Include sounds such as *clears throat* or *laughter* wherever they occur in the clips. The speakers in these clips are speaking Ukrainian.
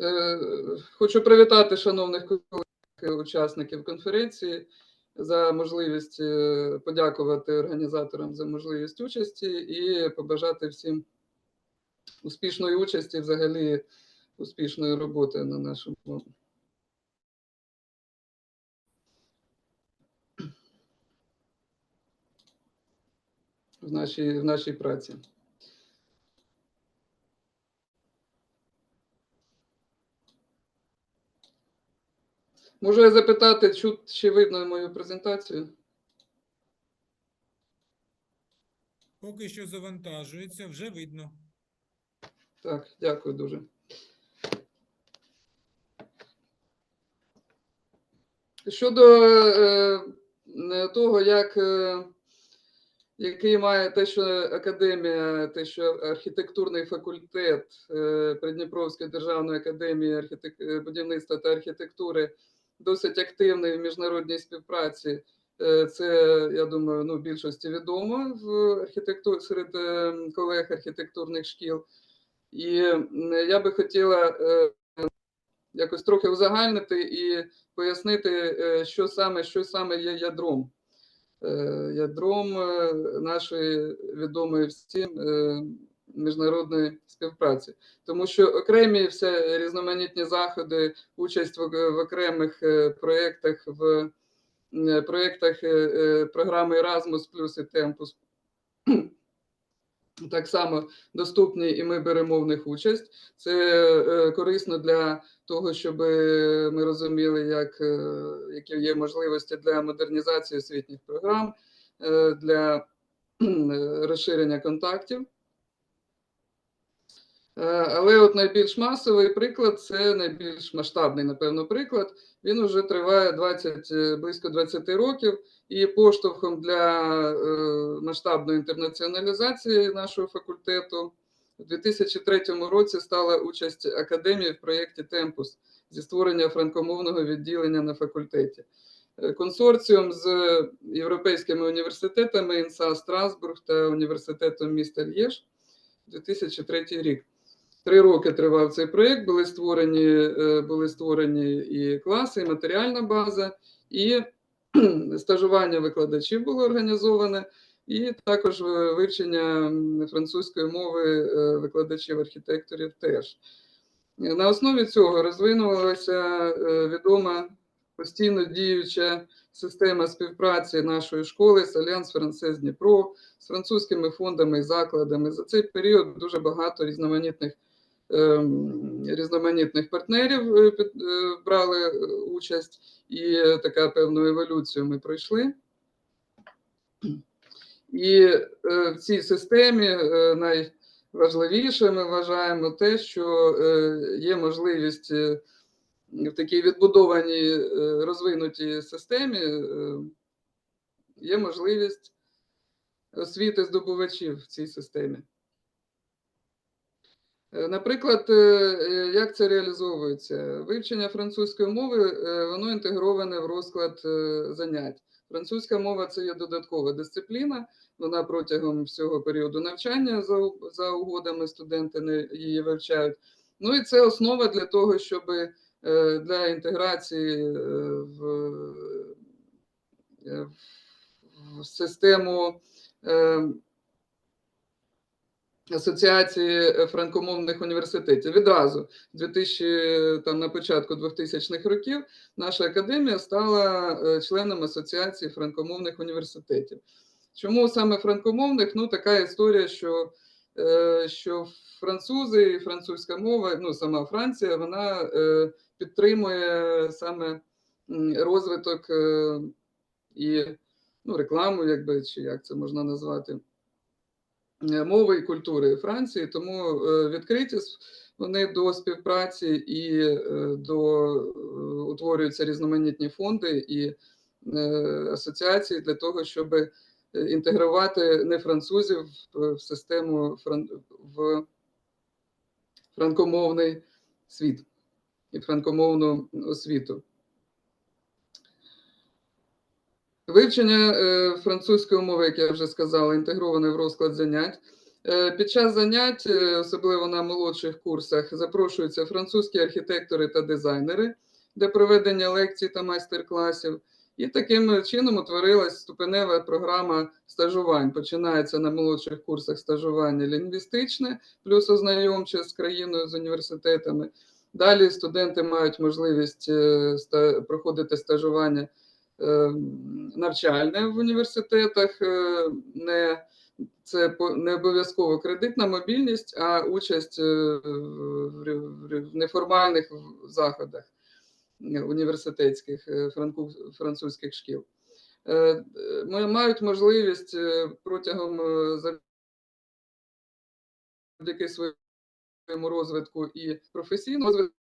Е, Хочу привітати шановних колег, учасників конференції за можливість е, подякувати організаторам за можливість участі і побажати всім успішної участі, взагалі успішної роботи на нашому в нашій, в нашій праці. Можу я запитати, чи видно мою презентацію? Поки що завантажується, вже видно. Так, дякую дуже. Щодо е, е, того, як, е, який має те, що академія, те, що архітектурний факультет е, Придніпровської державної академії архітек... е, будівництва та архітектури досить активний в міжнародній співпраці. Е, Це, я думаю, ну, більшості відомо в архітектурі серед е, колег архітектурних шкіл. І я би хотіла е, якось трохи узагальнити і пояснити, що саме, що саме є ядром. Ядром нашої відомої всім міжнародної співпраці. Тому що окремі все різноманітні заходи, участь в, в окремих е, проєктах, в е, проєктах е, програми Erasmus Plus і Tempus *clears throat* так само доступні, і ми беремо в них участь. Це корисно для того, щоб ми розуміли, як, які є можливості для модернізації освітніх програм, для *clears throat* розширення контактів. Е, Але от найбільш масовий приклад це найбільш масштабний, напевно, приклад. Він вже триває 20, е, близько 20 років, і поштовхом для е, масштабної інтернаціоналізації нашого факультету у 2003 році стала участь академії в проєкті Темпус зі створення франкомовного відділення на факультеті. Консорціум з європейськими університетами ІНСА Страсбург та університетом міста Лєж 2003 рік. Три роки тривав цей проєкт, були створені, е, були створені і класи, і матеріальна база, і *clears throat* стажування викладачів було організоване, і також вивчення французької мови е, викладачів архітекторів теж. На основі цього розвинулася е, відома постійно діюча система співпраці нашої школи з Альянс Францез Дніпро з французькими фондами і закладами. За цей період дуже багато різноманітних різноманітних партнерів е, е, брали е, участь, і така певну еволюцію ми пройшли. І в цій системі найважливіше ми вважаємо те, що є можливість в такій відбудованій розвинутій системі, є можливість освіти здобувачів в цій системі. Е, Наприклад, е, е, як це реалізовується? Вивчення французької мови воно інтегроване в розклад занять. Французька мова це є додаткова дисципліна. Вона протягом всього періоду навчання за, за угодами студенти не- її вивчають. Ну і це основа для того, щоб для інтеграції в, в систему. Е, Асоціації е, франкомовних університетів. Відразу 2000, там, на початку 2000-х років наша академія стала е, членом Асоціації франкомовних університетів. Чому саме франкомовних? Ну, така історія, що, е, що французи і французька мова, ну, сама Франція, вона е, підтримує саме розвиток е, і ну, рекламу, якби, чи як це можна назвати е, мови і культури Франції, тому е, відкриті вони до співпраці і е, до е, утворюються різноманітні фонди і е, асоціації для того, щоб інтегрувати не французів в, систему в франкомовний світ і франкомовну освіту. Вивчення е, французької мови, як я вже сказала, інтегроване в розклад занять. Е, Під час занять, е, особливо на молодших курсах, запрошуються французькі архітектори та дизайнери для проведення лекцій та майстер-класів. І таким чином утворилась ступенева програма стажувань. Починається на молодших курсах стажування лінгвістичне, плюс ознайомче з країною, з університетами. Далі студенти мають можливість проходити стажування навчальне в університетах, е, не це не обов'язково кредитна мобільність, а участь е, в неформальних заходах університетських е, французьких шкіл. Мають можливість протягом завдяки своєму розвитку і професійному розвитку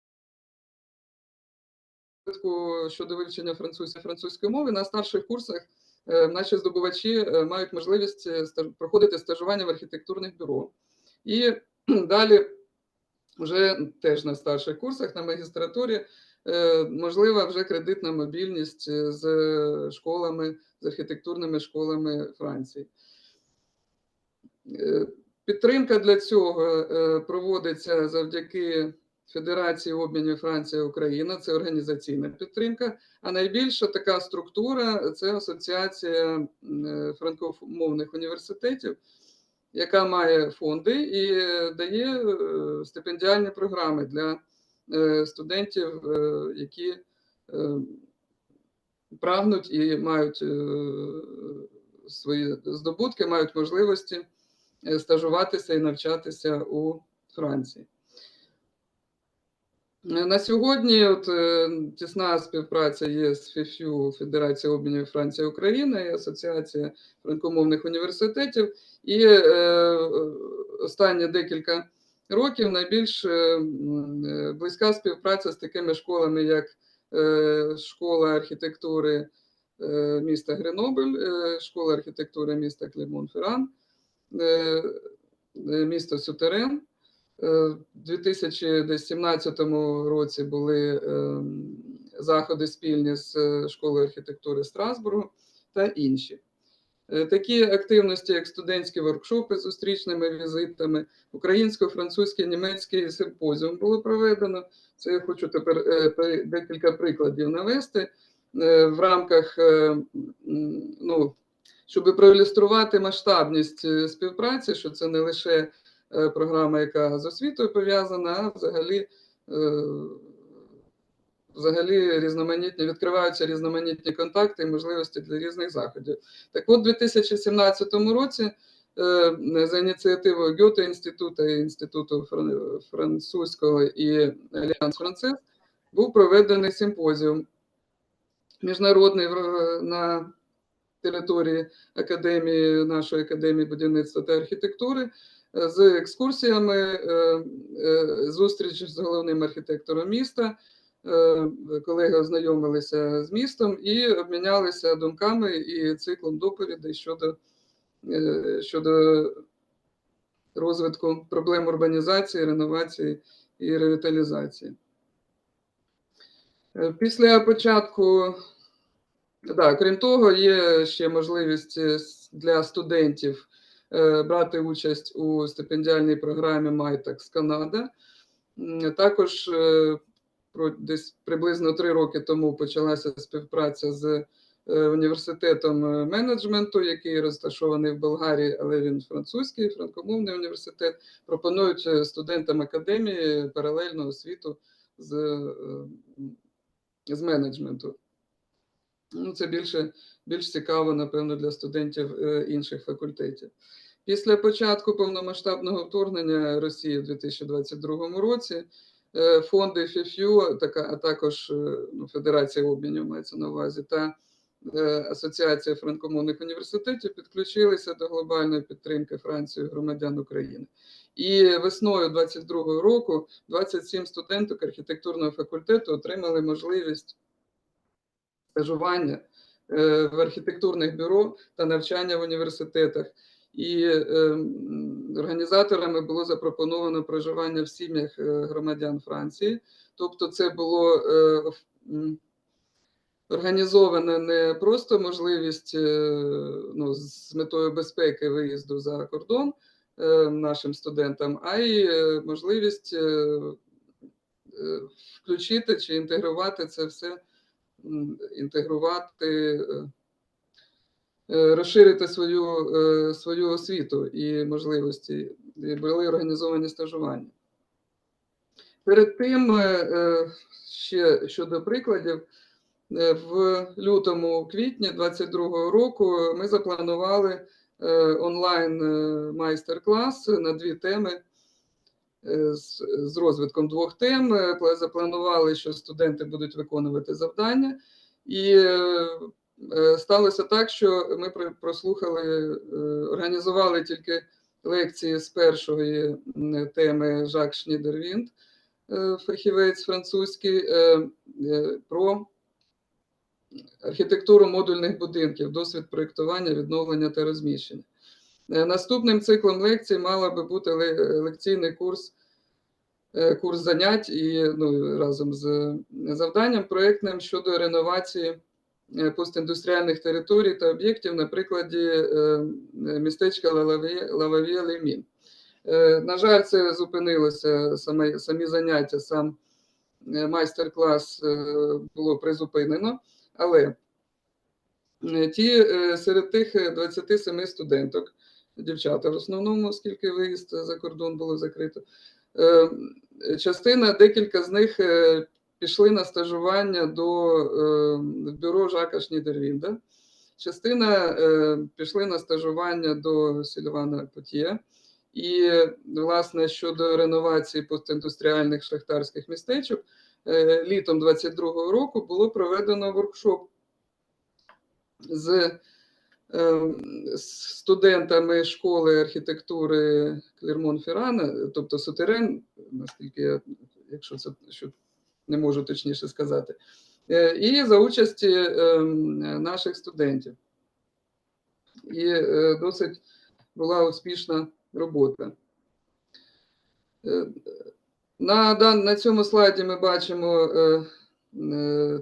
щодо вивчення французької французької мови на старших курсах е, наші здобувачі е, мають можливість е, проходити стажування в архітектурних бюро. І далі, вже теж на старших курсах, на магістратурі, можлива вже кредитна мобільність з школами, з архітектурними школами Франції. Підтримка для цього проводиться завдяки Федерації обмінів Франція-Україна, це організаційна підтримка. А найбільша така структура це Асоціація е, франкомовних університетів, яка має фонди і е, дає е, стипендіальні програми для студентів, які прагнуть і мають свої здобутки, мають можливості стажуватися і навчатися у Франції. Е, На сьогодні от, е, тісна співпраця є з ФІФЮ, Федерація обмінів Франція Україна і Асоціація франкомовних університетів. І е, останні декілька років найбільш е, е, близька співпраця з такими школами, як е, школа архітектури е, міста Гренобль, е, школа архітектури міста Клемон-Ферран, е, е, місто Сютерен. Е, У 2017 році були е, заходи спільні з е, школою архітектури Страсбургу та інші. Е, Такі активності, як студентські воркшопи з зустрічними візитами, українсько-французький, німецький симпозіум було проведено. Це я хочу тепер декілька прикладів навести в рамках, ну, щоб проілюструвати масштабність співпраці, що це не лише програма, яка з освітою пов'язана, а взагалі, е, взагалі різноманітні, відкриваються різноманітні контакти і можливості для різних заходів. Так от, у 2017 році е, за ініціативою Гьоте інституту і Інституту французького і Альянс Францез був проведений симпозіум міжнародний на території академії, нашої академії будівництва та архітектури е, з екскурсіями, е, е, зустріч з головним архітектором міста. Е, Колеги ознайомилися з містом і обмінялися думками і циклом доповідей щодо, щодо розвитку проблем урбанізації, реновації і ревіталізації. Після початку, да, крім того, є ще можливість для студентів брати участь у стипендіальній програмі Майтакс Канада. Також е, десь приблизно три роки тому почалася співпраця з е, університетом е, менеджменту, який розташований в Болгарії, але він французький, франкомовний університет. Пропонують е, студентам академії паралельну освіту з, е, з менеджменту. Ну, це більше, більш цікаво, напевно, для студентів е, інших факультетів. Після початку повномасштабного вторгнення Росії в 2022 році е, фонди ФІФЮ, така, а також е, ну, Федерація обмінів мається на увазі, та Асоціація франкомовних університетів підключилися до глобальної підтримки Франції громадян України. І весною 2022 року 27 студенток архітектурного факультету отримали можливість стажування е, в архітектурних бюро та навчання в університетах. І е, організаторами було запропоновано проживання в сім'ях е, громадян Франції. Тобто, це було організована не просто можливість ну, з метою безпеки виїзду за кордон, нашим студентам, а й можливість включити чи інтегрувати це все, інтегрувати, е, е, розширити свою, е, свою освіту і можливості, і були організовані стажування. Перед тим, ще щодо прикладів, в лютому квітні 2022 року ми запланували онлайн майстер-клас на дві теми з, з розвитком двох тем. Е, Запланували, що студенти будуть виконувати завдання, і е, е, сталося так, що ми прослухали, е, організували тільки лекції з першої теми Жак Шнідервінд, е, фахівець французький, е, е, про архітектуру модульних будинків, досвід проєктування, відновлення та розміщення. Е, Наступним циклом лекцій мала би бути лекційний курс, е, курс занять і ну, разом з завданням проєктним щодо реновації е, постіндустріальних територій та об'єктів на прикладі е, містечка Лававія Лемін. Е, На жаль, це зупинилося саме, самі заняття, сам е, майстер-клас е, було призупинено, але е, ті е, серед тих е, 27 студенток, дівчата в основному, оскільки виїзд за кордон було закрито, е, частина, декілька з них е, пішли на стажування до е, бюро Жака Шнідервінда. Частина пішли на стажування до Сільвана Потія. І, власне, щодо реновації постіндустріальних шахтарських містечок, літом 22-го року було проведено воркшоп з студентами школи архітектури Клермон Феррана, тобто Сутерен, наскільки я, якщо це що не можу точніше сказати, е, і за участі е, наших студентів. І е, досить була успішна робота. Е, На, на цьому слайді ми бачимо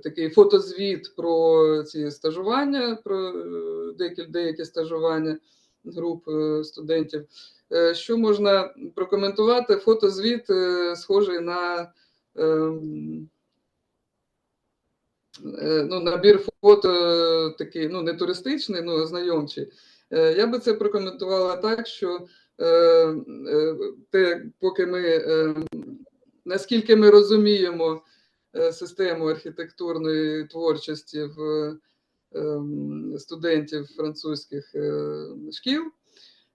такий фотозвіт про ці стажування, про е, деякі, деякі стажування груп е, студентів. Е, Що можна прокоментувати? Фотозвіт е, схожий на ем, е, ну, набір фото е, такий, ну, не туристичний, ну, ознайомчий. Е, Я би це прокоментувала так, що е, е, те, поки ми, е, наскільки ми розуміємо е, систему архітектурної творчості в ем, студентів французьких е, шкіл,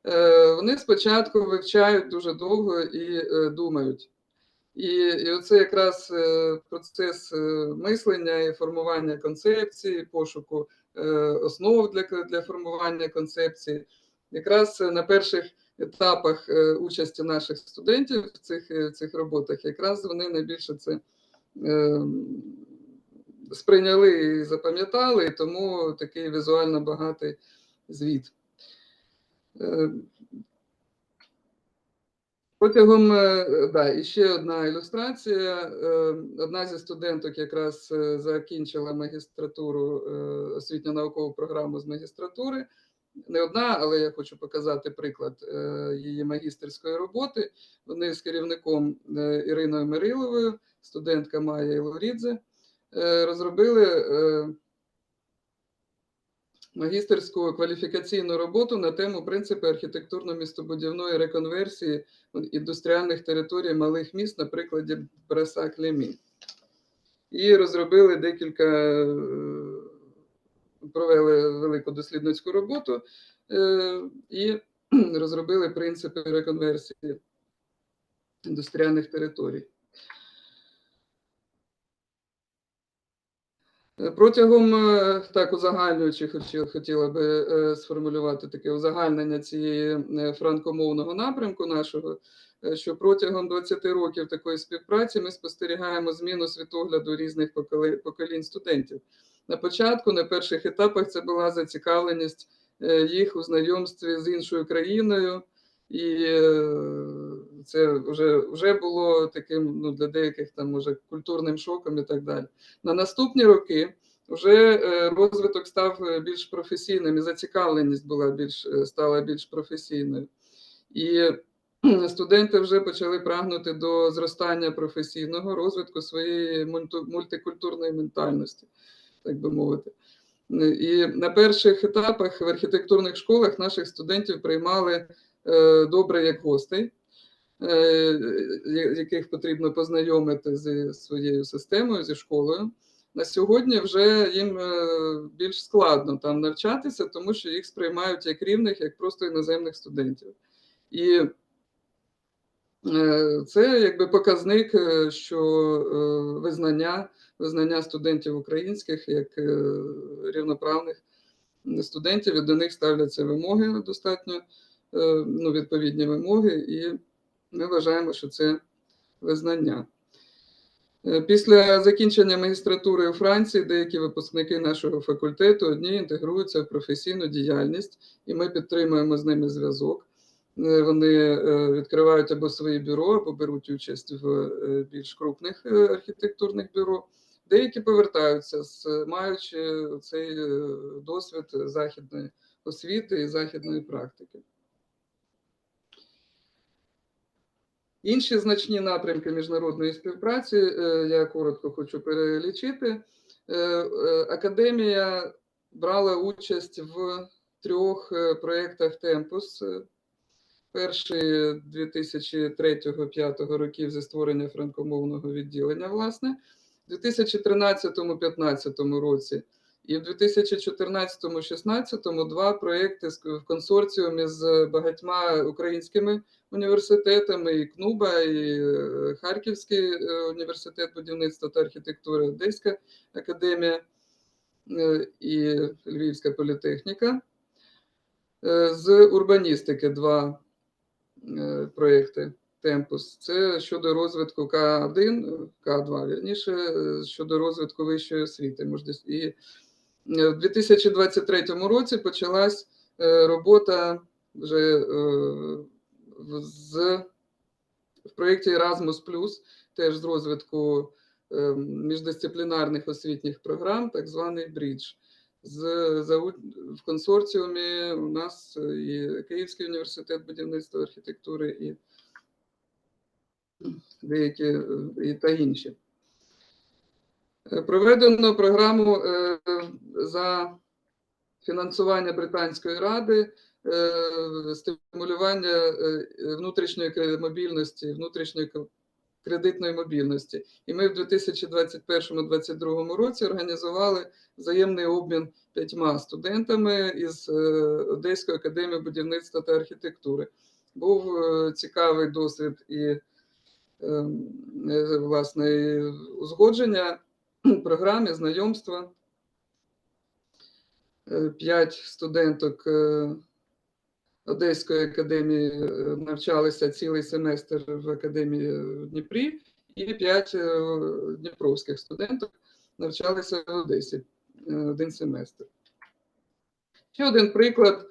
е, вони спочатку вивчають дуже довго і е, думають. І, і оце якраз е, процес е, мислення і формування концепції, пошуку е, основ для, для формування концепції. Якраз е, на перших етапах е, участі наших студентів в цих, е, в цих роботах, якраз вони найбільше це е, сприйняли і запам'ятали, і тому такий візуально багатий звіт. Е, Протягом, е, да, і ще одна ілюстрація. Е, Одна зі студенток якраз е, закінчила магістратуру, е, освітньо-наукову програму з магістратури. Не одна, але я хочу показати приклад її магістерської роботи. Вони з керівником Іриною Мириловою, студентка Майя Ілорідзе, е, розробили е, магістерську кваліфікаційну роботу на тему принципи архітектурно-містобудівної реконверсії індустріальних територій малих міст на прикладі Бреса Клемі. І розробили декілька, е, провели велику дослідницьку роботу і *clears throat* розробили принципи реконверсії індустріальних територій. Протягом е, так узагальнюючи, хотіла би е, сформулювати таке узагальнення цієї е, франкомовного напрямку нашого, що протягом 20 років такої співпраці ми спостерігаємо зміну світогляду різних поколінь студентів. На початку, на перших етапах, це була зацікавленість їх у знайомстві з іншою країною, і це вже, вже було таким ну, для деяких там може культурним шоком і так далі. На наступні роки вже е, розвиток став е, більш професійним, і зацікавленість була більш е, стала більш професійною. І студенти вже почали прагнути до зростання професійного розвитку своєї мультикультурної ментальності, так би мовити. І на перших етапах в архітектурних школах наших студентів приймали добре як гостей, яких потрібно познайомити зі своєю системою, зі школою. На сьогодні вже їм е, більш складно там навчатися, тому що їх сприймають як рівних, як просто іноземних студентів. І е, це якби показник, е, що е, визнання, визнання студентів українських як е, рівноправних студентів, і до них ставляться вимоги достатньо е, ну, відповідні вимоги, і ми вважаємо, що це визнання. Е, Після закінчення магістратури у Франції деякі випускники нашого факультету одні інтегруються в професійну діяльність, і ми підтримуємо з ними зв'язок. Е, Вони е, відкривають або свої бюро, або беруть участь в більш крупних архітектурних бюро. Деякі повертаються, маючи цей досвід західної освіти і західної практики. Інші значні напрямки міжнародної співпраці е, я коротко хочу перелічити. Е, е, Академія брала участь в трьох проєктах Темпус. Перший 2003-2005 років зі створення франкомовного відділення, власне, в 2013-2015 році і в 2014-2016 два проєкти з- в консорціумі з багатьма українськими університетами, і КНУБА, і е, Харківський е, університет будівництва та архітектури, Одеська академія е, і Львівська політехніка. З урбаністики два проєкти Темпус. Це щодо розвитку К1, К2, вірніше, щодо розвитку вищої освіти. Можна І в 2023 році почалась е, робота вже е, з в проєкті Erasmus+, теж з розвитку е, міждисциплінарних освітніх програм, так званий брідж. З, за, в консорціумі у нас і Київський університет будівництва архітектури, і деякі е, і та інші. Е, Проведено програму е, за фінансування Британської ради, е, стимулювання внутрішньої мобільності, внутрішньої кредитної мобільності. І ми в 2021-2022 році організували взаємний обмін п'ятьма студентами із Одеської академії будівництва та архітектури. Був цікавий досвід і ем, власне узгодження *clears throat* програми, знайомства. Е, П'ять студенток е, Одеської академії е, навчалися цілий семестр в академії в Дніпрі, і п'ять дніпровських студенток навчалися в Одесі один семестр. Ще один приклад,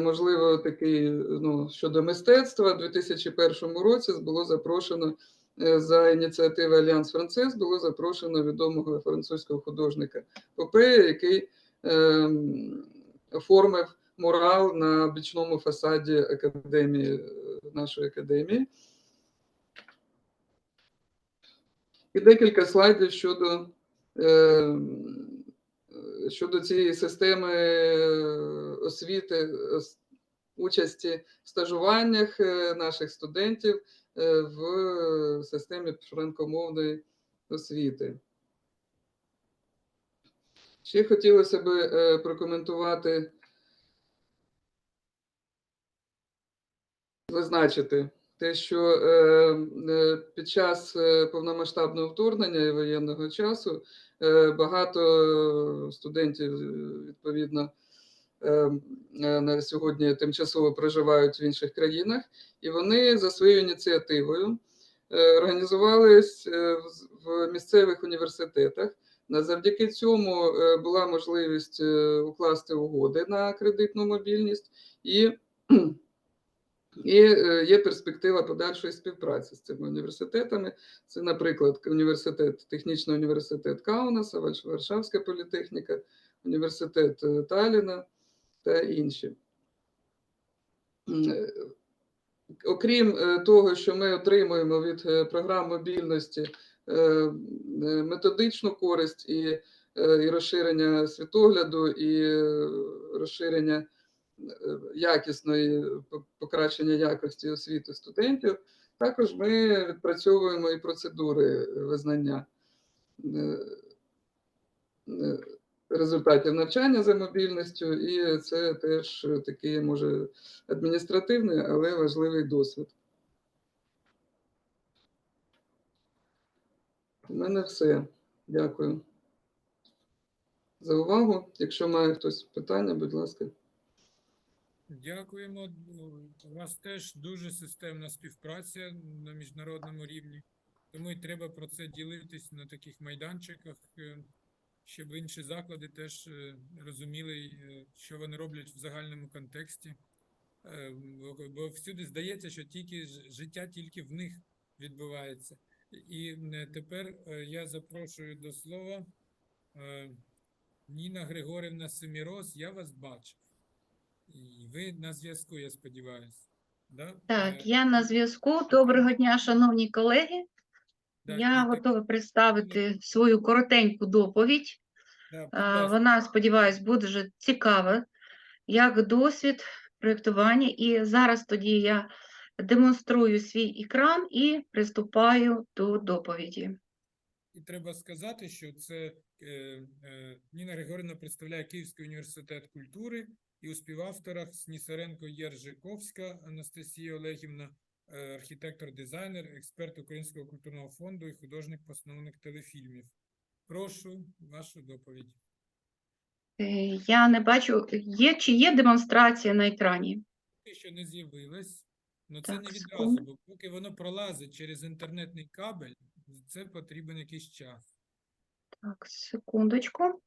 можливо, такий ну, щодо мистецтва. У 2001 році було запрошено за ініціативи Альянс Францез, було запрошено відомого французького художника Попея, який ем, оформив мурал на бічному фасаді академії, е, нашої академії. І декілька слайдів щодо, е, щодо цієї системи е, освіти, участі в стажуваннях е, наших студентів е, в системі франкомовної освіти. Ще хотілося б е, прокоментувати, зазначити те, що е, е, під час е, повномасштабного вторгнення і воєнного часу е, багато студентів, е, відповідно, е, е, на сьогодні тимчасово проживають в інших країнах, і вони за своєю ініціативою е, організувались е, в місцевих університетах. Завдяки цьому е, була можливість е, укласти угоди на кредитну мобільність і, і е, є перспектива подальшої співпраці з цими університетами. Це, наприклад, університет, технічний університет Каунаса, Варш- Варшавська політехніка, університет е, Таліна та інші. Е, окрім е, того, що ми отримуємо від е, програм мобільності методичну користь і, і розширення світогляду, і розширення якісної покращення якості освіти студентів, також ми відпрацьовуємо і процедури визнання результатів навчання за мобільністю, і це теж такий, може, адміністративний, але важливий досвід. У мене все. Дякую за увагу. Якщо має хтось питання, будь ласка. Дякуємо. У вас теж дуже системна співпраця на міжнародному рівні, тому і треба про це ділитись на таких майданчиках, е, щоб інші заклади теж е, розуміли, е, що вони роблять в загальному контексті. Е, бо- всюди здається, що тільки життя тільки в них відбувається. І тепер я запрошую до слова Ніна Григорівна Семіроз, я вас бачив. І ви на зв'язку, я сподіваюся. Да? Так, я на зв'язку. Доброго дня, шановні колеги. Я готова представити свою коротеньку доповідь. ласка. Вона, сподіваюсь, буде вже цікава, як досвід проєктування. І зараз тоді я демонструю свій екран і приступаю до доповіді. І треба сказати, що це е, е, Ніна Григорівна представляє Київський університет культури і у співавторах Снісаренко Єржиковська Анастасія Олегівна, е, архітектор-дизайнер, експерт Українського культурного фонду і художник-постановник телефільмів. Прошу вашу доповідь. Е, Я не бачу, є чи є демонстрація на екрані? Що не з'явилось, але це Так, не відразу, бо поки воно пролазить через інтернетний кабель, це потрібен якийсь час. Так, секундочку.